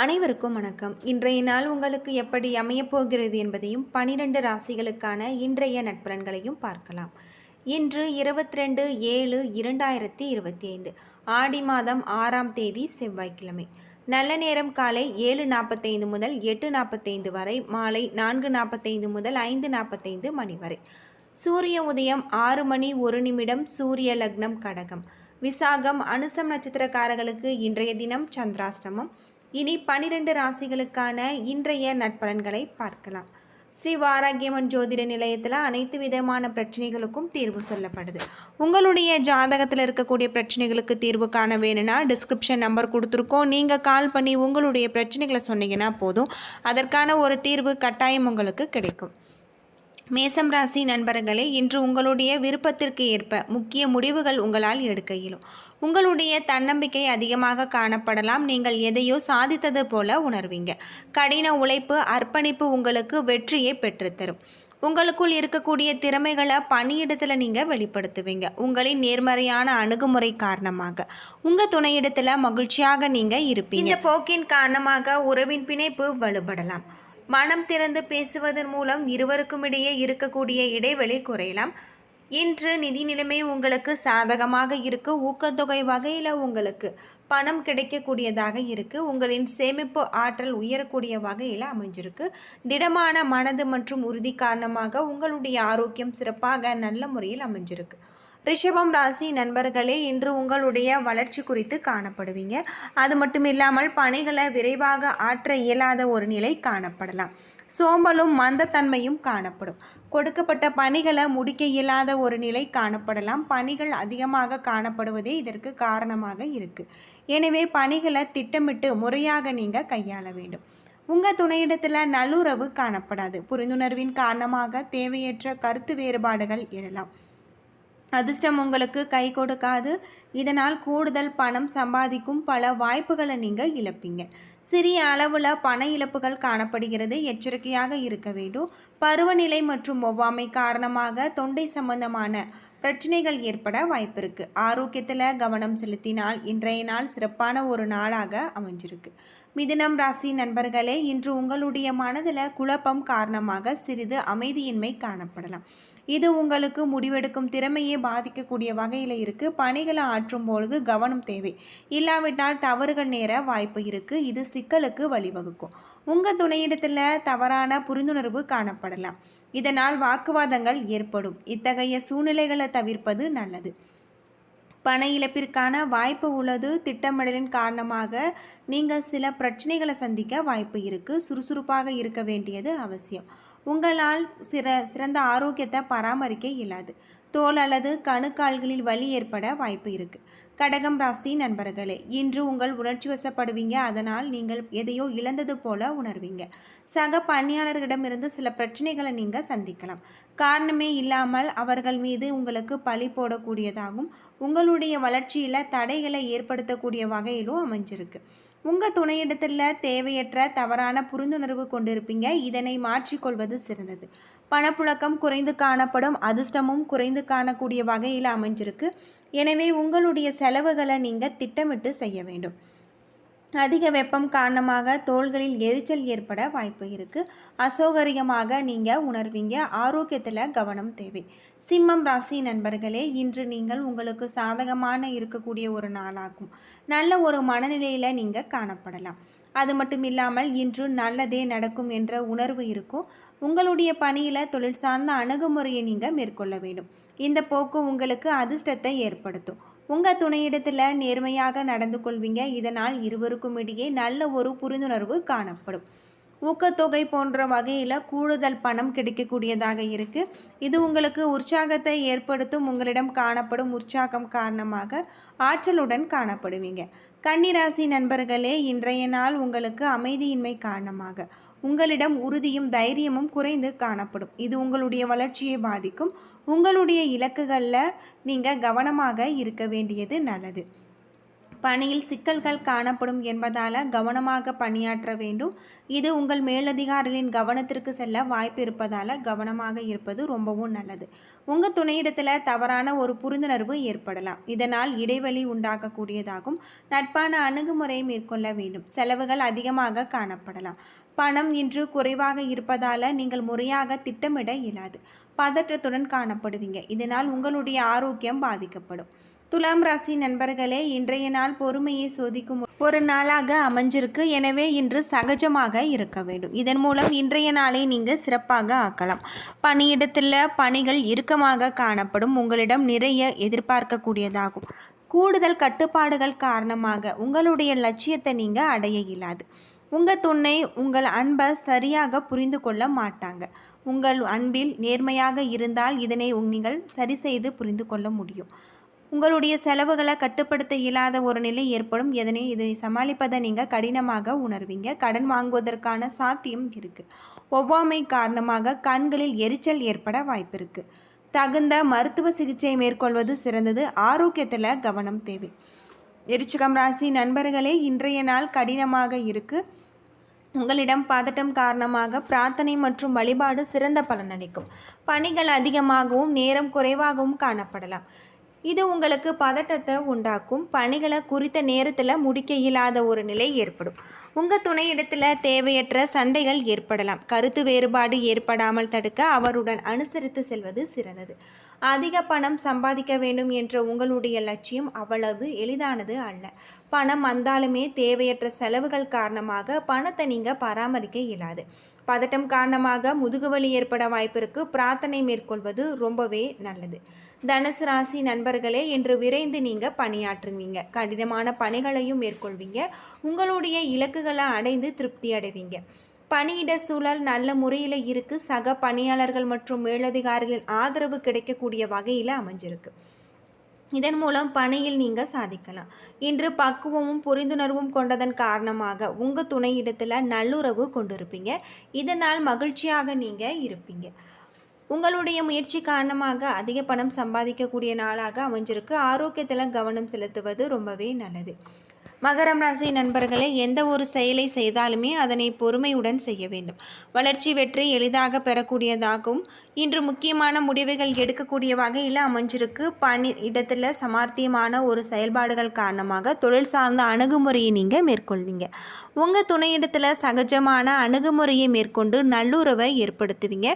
அனைவருக்கும் வணக்கம். இன்றைய நாள் உங்களுக்கு எப்படி அமையப் போகிறது என்பதையும் பனிரெண்டு ராசிகளுக்கான இன்றைய நட்பலன்களையும் பார்க்கலாம். இன்று இருபத்தி ரெண்டு ஏழு இரண்டாயிரத்தி இருபத்தி ஐந்து ஆடி மாதம் ஆறாம் தேதி செவ்வாய்க்கிழமை. நல்ல நேரம் காலை ஏழு நாற்பத்தைந்து முதல் எட்டு நாற்பத்தைந்து வரை மாலை நான்கு நாற்பத்தைந்து முதல் ஐந்து நாற்பத்தைந்து மணி வரை. சூரிய உதயம் ஆறு மணி ஒரு நிமிடம் சூரிய லக்னம் கடகம். விசாகம் அனுசம் நட்சத்திரக்காரர்களுக்கு இன்றைய தினம் சந்திராஷ்டமம். இனி பனிரெண்டு ராசிகளுக்கான இன்றைய நட்பலன்களை பார்க்கலாம். ஸ்ரீ வாராகியம்மன் ஜோதிட நிலையத்தில் அனைத்து விதமான பிரச்சனைகளுக்கும் தீர்வு சொல்லப்படுது. உங்களுடைய ஜாதகத்தில் இருக்கக்கூடிய பிரச்சனைகளுக்கு தீர்வு காண வேணும்னா டிஸ்கிரிப்ஷன் நம்பர் கொடுத்துருக்கோம். நீங்கள் கால் பண்ணி உங்களுடைய பிரச்சனைகளை சொன்னீங்கன்னா போதும். அதற்கான ஒரு தீர்வு கட்டாயம் உங்களுக்கு கிடைக்கும். மேசம் ராசி நண்பர்களே இன்று உங்களுடைய விருப்பத்திற்கு ஏற்ப முக்கிய முடிவுகள் உங்களால் எடுக்க இயலும். உங்களுடைய தன்னம்பிக்கை அதிகமாக காணப்படலாம். நீங்கள் எதையோ சாதித்தது போல உணர்வீங்க. கடின உழைப்பு அர்ப்பணிப்பு உங்களுக்கு வெற்றியை பெற்றுத்தரும். உங்களுக்குள் இருக்கக்கூடிய திறமைகளை பணியிடத்தில் நீங்கள் வெளிப்படுத்துவீங்க. உங்களின் நேர்மறையான அணுகுமுறை காரணமாக. உங்கள் துணையிடத்தில் மகிழ்ச்சியாக நீங்கள் இருப்பீங்க. இந்த போக்கின் காரணமாக உறவின் பிணைப்பு வலுப்படலாம். மனம் திறந்து பேசுவதன் மூலம் இருவருக்கும் இடையே இருக்கக்கூடிய இடைவெளி குறையலாம். இன்று நிதி நிலைமை உங்களுக்கு சாதகமாக இருக்கு ஊக்கத்தொகை வகையில் உங்களுக்கு பணம் கிடைக்கக்கூடியதாக இருக்குது உங்களின் சேமிப்பு ஆற்றல் உயரக்கூடிய வகையில் அமைஞ்சிருக்கு. திடமான மனது மற்றும் உறுதி காரணமாக உங்களுடைய ஆரோக்கியம் சிறப்பாக நல்ல முறையில் அமைஞ்சிருக்கு. ரிஷபம் ராசி நண்பர்களே இன்று உங்களுடைய வளர்ச்சி குறித்து காணப்படுவீங்க. அது மட்டும் இல்லாமல் பணிகளை விரைவாக ஆற்ற இயலாத ஒரு நிலை காணப்படலாம். சோம்பலும் மந்தத்தன்மையும் காணப்படும். கொடுக்கப்பட்ட பணிகளை முடிக்க இயலாத ஒரு நிலை காணப்படலாம். பணிகள் அதிகமாக காணப்படுவதே இதற்கு காரணமாக இருக்குது எனவே பணிகளை திட்டமிட்டு முறையாக நீங்கள் கையாள வேண்டும். உங்கள் துணையிடத்தில் நல்லுறவு காணப்படாது. புரிந்துணர்வின் காரணமாக தேவையற்ற கருத்து வேறுபாடுகள் எழலாம். அதிர்ஷ்டம் உங்களுக்கு கை கொடுக்காது. இதனால் கூடுதல் பணம் சம்பாதிக்கும் பல வாய்ப்புகளை நீங்கள் இழப்பீங்க. சிறிய அளவில் பண இழப்புகள் காணப்படுகிறது. எச்சரிக்கையாக இருக்க வேண்டும். பருவநிலை மற்றும் ஒவ்வாமை காரணமாக தொண்டை சம்பந்தமான பிரச்சனைகள் ஏற்பட வாய்ப்பிருக்கு ஆரோக்கியத்தில் கவனம் செலுத்தினால் இன்றைய நாள் சிறப்பான ஒரு நாளாக அமைஞ்சிருக்கு. மிதுனம் ராசி நண்பர்களே இன்று உங்களுடைய மனதில் குழப்பம் காரணமாக சிறிது அமைதியின்மை காணப்படலாம். இது உங்களுக்கு முடிவெடுக்கும் திறமையை பாதிக்கக்கூடிய வகையில் இருக்குது பணிகளை ஆற்றும் பொழுது கவனம் தேவை. இல்லாவிட்டால் தவறுகள் நேர வாய்ப்பு இருக்குது இது சிக்கலுக்கு வழிவகுக்கும். உங்கள் துணையிடத்தில் தவறான புரிந்துணர்வு காணப்படலாம். இதனால் வாக்குவாதங்கள் ஏற்படும். இத்தகைய சூழ்நிலைகளை தவிர்ப்பது நல்லது. பண இழப்பிற்கான வாய்ப்பு உள்ளது. திட்டமிடலின் காரணமாக நீங்கள் சில பிரச்சனைகளை சந்திக்க வாய்ப்பு இருக்குது சுறுசுறுப்பாக இருக்க வேண்டியது அவசியம். உங்களால் சிற சிறந்த ஆரோக்கியத்தை பராமரிக்க இயலாது. தோல் அல்லது கணுக்கால்களில் வலி ஏற்பட வாய்ப்பு இருக்குது கடகம் ராசி நண்பர்களே இன்று உங்கள் உணர்ச்சி வசப்படுவீங்க. அதனால் நீங்கள் எதையோ இழந்தது போல உணர்வீங்க. சக பணியாளர்களிடமிருந்து சில பிரச்சனைகளை நீங்கள் சந்திக்கலாம். காரணமே இல்லாமல் அவர்கள் மீது உங்களுக்கு பழி போடக்கூடியதாகும் உங்களுடைய வளர்ச்சியில் தடைகளை ஏற்படுத்தக்கூடிய வகையிலும் அமைஞ்சிருக்கு. உங்கள் துணையிடத்தில் தேவையற்ற தவறான புரிந்துணர்வு கொண்டிருப்பீங்க. இதனை மாற்றிக்கொள்வது சிறந்தது. பணப்புழக்கம் குறைந்து காணப்படும் அதிர்ஷ்டமும் குறைந்து காணக்கூடிய வகையில் அமைஞ்சிருக்கு. எனவே உங்களுடைய செலவுகளை நீங்கள் திட்டமிட்டு செய்ய வேண்டும். அதிக வெப்பம் காரணமாக தோள்களில் எரிச்சல் ஏற்பட வாய்ப்பு இருக்குது அசௌகரியமாக நீங்கள் உணர்வீங்க. ஆரோக்கியத்தில் கவனம் தேவை. சிம்மம் ராசி நண்பர்களே இன்று நீங்கள் உங்களுக்கு சாதகமான இருக்கக்கூடிய ஒரு நாளாகும். நல்ல ஒரு மனநிலையில் நீங்கள் காணப்படலாம். அது மட்டும் இல்லாமல் இன்று நல்லதே நடக்கும் என்ற உணர்வு இருக்கும். உங்களுடைய பணியில் தொழில் சார்ந்த அணுகுமுறையை நீங்கள் மேற்கொள்ள வேண்டும். இந்த போக்கு உங்களுக்கு அதிர்ஷ்டத்தை ஏற்படுத்தும். உங்கள் துணையிடத்தில் நேர்மையாக நடந்து கொள்வீங்க. இதனால் இருவருக்கும் இடையே நல்ல ஒரு புரிந்துணர்வு காணப்படும். ஊக்கத்தொகை போன்ற வகையில் கூடுதல் பணம் கிடைக்கக்கூடியதாக இருக்குது இது உங்களுக்கு உற்சாகத்தை ஏற்படுத்தும் உங்களிடம் காணப்படும் உற்சாகம் காரணமாக ஆற்றலுடன் காணப்படுவீங்க. கன்னிராசி நண்பர்களே இன்றைய நாள் உங்களுக்கு அமைதியின்மை காரணமாக. உங்களிடம் உறுதியும் தைரியமும் குறைந்து காணப்படும். இது உங்களுடைய வளர்ச்சியை பாதிக்கும். உங்களுடைய இலக்குகளில் நீங்கள் கவனமாக இருக்க வேண்டியது நல்லது. பணியில் சிக்கல்கள் காணப்படும் என்பதால் கவனமாக பணியாற்ற வேண்டும். இது உங்கள் மேலதிகாரிகளின் கவனத்திற்கு செல்ல வாய்ப்பு இருப்பதால் கவனமாக இருப்பது ரொம்பவும் நல்லது. உங்கள் துணையிடத்தில் தவறான ஒரு புரிந்துணர்வு ஏற்படலாம். இதனால் இடைவெளி உண்டாகக்கூடியதாகும் நட்பான அணுகுமுறையை மேற்கொள்ள வேண்டும். செலவுகள் அதிகமாக காணப்படலாம். பணம் இன்று குறைவாக இருப்பதால் நீங்கள் முறையாக திட்டமிட இயலாது. பதற்றத்துடன் காணப்படுவீங்க. இதனால் உங்களுடைய ஆரோக்கியம் பாதிக்கப்படும். துலாம் ராசி நண்பர்களே இன்றைய நாள் பொறுமையை சோதிக்கும் ஒரு நாளாக அமைஞ்சிருக்கு. எனவே இன்று சகஜமாக இருக்க வேண்டும். இதன் மூலம் இன்றைய நாளை நீங்கள் சிறப்பாக ஆக்கலாம். பணியிடத்தில் பணிகள் இறுக்கமாக காணப்படும். உங்களிடம் நிறைய எதிர்பார்க்கக்கூடியதாகும். கூடுதல் கட்டுப்பாடுகள் காரணமாக உங்களுடைய லட்சியத்தை நீங்கள் அடைய இயலாது. உங்கள் துணை உங்கள் அன்பை சரியாக புரிந்து கொள்ள மாட்டாங்க. உங்கள் அன்பில் நேர்மையாக இருந்தால் இதனை நீங்கள் சரி செய்து புரிந்து கொள்ள முடியும். உங்களுடைய செலவுகளை கட்டுப்படுத்த இயலாத ஒரு நிலை ஏற்படும். எதனை? இதை சமாளிப்பதை நீங்கள் கடினமாக உணர்வீங்க. கடன் வாங்குவதற்கான சாத்தியம் இருக்குது ஒவ்வாமை காரணமாக கண்களில் எரிச்சல் ஏற்பட வாய்ப்பு இருக்குது தகுந்த மருத்துவ சிகிச்சை மேற்கொள்வது சிறந்தது. ஆரோக்கியத்தில் கவனம் தேவை. எரிச்சகம் ராசி நண்பர்களே இன்றைய நாள் கடினமாக இருக்குது உங்களிடம் பதட்டம் காரணமாக பிரார்த்தனை மற்றும் வழிபாடு சிறந்த பலனளிக்கும் பணிகள் அதிகமாகவும் நேரம் குறைவாகவும் காணப்படலாம். இது உங்களுக்கு பதட்டத்தை உண்டாக்கும். பணிகளை குறித்த நேரத்தில் முடிக்க இயலாத ஒரு நிலை ஏற்படும். உங்கள் துணையிடத்தில் தேவையற்ற சண்டைகள் ஏற்படலாம். கருத்து வேறுபாடு ஏற்படாமல் தடுக்க அவருடன் அனுசரித்து செல்வது சிறந்தது. அதிக பணம் சம்பாதிக்க வேண்டும் என்ற உங்களுடைய லட்சியம் அவ்வளவு எளிதானது அல்ல. பணம் வந்தாலுமே தேவையற்ற செலவுகள் காரணமாக பணத்தை நீங்கள் பராமரிக்க இயலாது. பதட்டம் காரணமாக முதுகுவலி ஏற்பட வாய்ப்பிற்கு பிரார்த்தனை மேற்கொள்வது ரொம்பவே நல்லது. தனுசு ராசி நண்பர்களே இன்று விரைந்து நீங்கள் பணியாற்றுவீங்க. கடினமான பணிகளையும் மேற்கொள்வீங்க. உங்களுடைய இலக்குகளை அடைந்து திருப்தி அடைவீங்க. பணியிட சூழல் நல்ல முறையில் இருக்குது சக பணியாளர்கள் மற்றும் மேலதிகாரிகளின் ஆதரவு கிடைக்கக்கூடிய வகையில் அமைஞ்சிருக்கு. இதன் மூலம் பணியில் நீங்கள் சாதிக்கலாம். இன்று பக்குவமும் புரிந்துணர்வும் கொண்டதன் காரணமாக உங்கள் துணையிடத்தில் நல்லுறவு கொண்டிருப்பீங்க. இதனால் மகிழ்ச்சியாக நீங்கள் இருப்பீங்க. உங்களுடைய முயற்சி காரணமாக அதிக பணம் சம்பாதிக்கக்கூடிய நாளாக அமைஞ்சிருக்கு. ஆரோக்கியத்தில் கவனம் செலுத்துவது ரொம்பவே நல்லது. மகரம் ராசி நண்பர்களே எந்த ஒரு செயலை செய்தாலுமே அதனை பொறுமையுடன் செய்ய வேண்டும். வளர்ச்சி வெற்றி எளிதாக பெறக்கூடியதாகவும் இன்று முக்கியமான முடிவுகள் எடுக்கக்கூடிய வகையில் அமைஞ்சிருக்கு. பணி இடத்துல சமார்த்தியமான ஒரு செயல்பாடுகள் காரணமாக தொழில் சார்ந்த அணுகுமுறையை நீங்கள் மேற்கொள்வீங்க. உங்கள் துணையிடத்தில் சகஜமான அணுகுமுறையை மேற்கொண்டு நல்லுறவை ஏற்படுத்துவீங்க.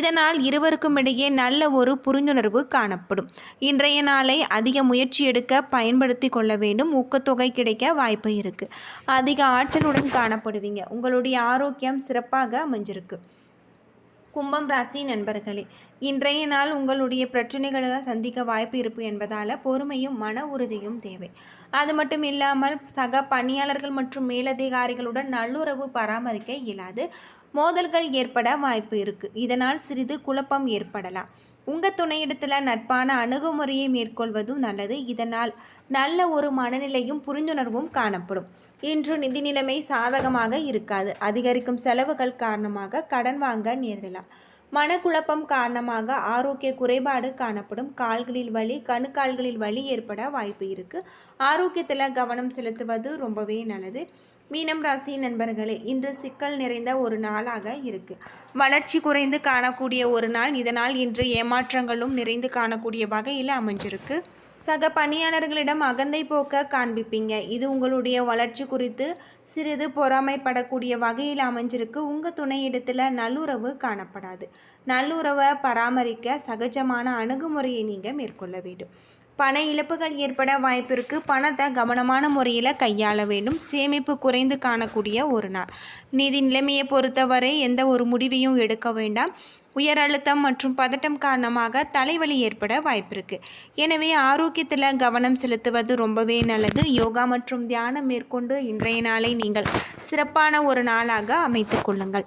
இதனால் இருவருக்கும் இடையே நல்ல ஒரு புரிந்துணர்வு காணப்படும். இன்றைய நாளை அதிக முயற்சி எடுக்க பயன்படுத்தி கொள்ள வேண்டும். ஊக்கத்தொகை கிடைக்க வாய்ப்பு இருக்குது அதிக ஆற்றலுடன் காணப்படுவீங்க. உங்களுடைய ஆரோக்கியம் சிறப்பாக அமைஞ்சிருக்கு. கும்பம் ராசி நண்பர்களே இன்றைய நாள் உங்களுடைய பிரச்சனைகளை சந்திக்க வாய்ப்பு இருப்பு என்பதால் பொறுமையும் மன உறுதியும் தேவை. அது மட்டும் இல்லாமல் சக பணியாளர்கள் மற்றும் மேலதிகாரிகளுடன் நல்லுறவு பராமரிக்க இயலாது. மோதல்கள் ஏற்பட வாய்ப்பு இருக்குது இதனால் சிறிது குழப்பம் ஏற்படலாம். உங்கள் துணையிடத்தில் நட்பான அணுகுமுறையை மேற்கொள்வதும் நல்லது. இதனால் நல்ல ஒரு மனநிலையும் புரிந்துணர்வும் காணப்படும். இன்று நிதி நிலைமை சாதகமாக இருக்காது. அதிகரிக்கும் செலவுகள் காரணமாக கடன் வாங்க நேரிடலாம். மனக்குழப்பம் காரணமாக ஆரோக்கிய குறைபாடு காணப்படும். கால்களில் வலி கணுக்கால்களில் வலி ஏற்பட வாய்ப்பு இருக்குது ஆரோக்கியத்தில் கவனம் செலுத்துவது ரொம்பவே நல்லது. மீனம் ராசி நண்பர்களே இன்று சிக்கல் நிறைந்த ஒரு நாளாக இருக்கு. வளர்ச்சி குறைந்து காணக்கூடிய ஒரு நாள் இதனால் இன்று ஏமாற்றங்களும் நிறைந்து காணக்கூடிய வகையில் அமைஞ்சிருக்கு. சக பணியாளர்களிடம் அகந்தை போக்க காண்பிப்பீங்க. இது உங்களுடைய வளர்ச்சி குறித்து சிறிது பொறாமைப்படக்கூடிய வகையில் அமைஞ்சிருக்கு. உங்கள் துணையிடத்தில் நல்லுறவு காணப்படாது. நல்லுறவை பராமரிக்க சகஜமான அணுகுமுறையை நீங்கள் மேற்கொள்ள வேண்டும். பண இழப்புகள் ஏற்பட வாய்ப்பிற்கு பணத்தை கவனமான முறையில் கையாள வேண்டும். சேமிப்பு குறைந்து காணக்கூடிய ஒரு நாள். நிதி நிலைமையை பொறுத்தவரை எந்த ஒரு முடிவையும் எடுக்க வேண்டாம். உயர் அழுத்தம் மற்றும் பதட்டம் காரணமாக தலைவலி ஏற்பட வாய்ப்பிருக்கு. எனவே ஆரோக்கியத்தில் கவனம் செலுத்துவது ரொம்பவே நல்லது. யோகா மற்றும் தியானம் மேற்கொண்டு இன்றைய நாளை நீங்கள் சிறப்பான ஒரு நாளாக அமைத்து கொள்ளுங்கள்.